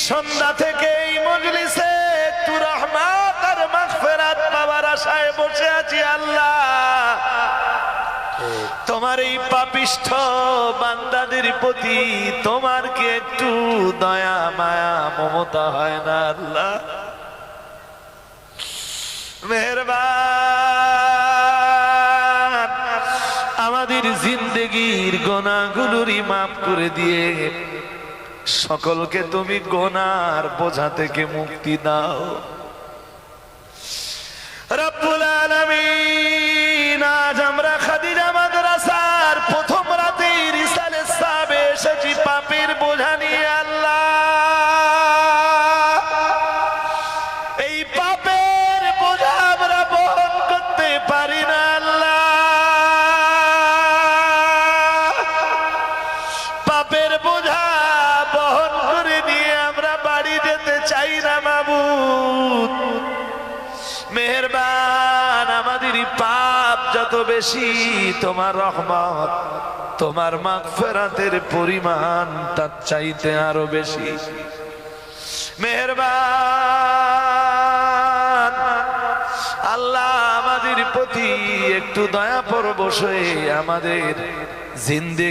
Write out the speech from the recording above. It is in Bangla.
সন্ধ্যা থেকে এই মজলিসে একটু রহমত আর মাগফিরাত পাওয়ার আশায় বসে আছি আল্লাহ। তোমার এই পাপিষ্ঠ বান্দাদের প্রতি তোমার কি একটু দয়া মায়া মমতা হয় না আল্লাহ? মেহরবান। আমাদের জিন্দগির গোনাগুলোরই মাফ করে দিয়ে সকলকে তুমি গোনার বোঝা থেকে মুক্তি দাও। মেহরবান, আমাদের পাপ যত বেশি, তোমার রহমত, তোমার মাগফিরাতের পরিমাণ তার চাইতে আরও বেশি। মেহরবান, আল্লাহ আমাদের প্রতি একটু দয়া পরবশ হয়ে আমাদের জিন্দগি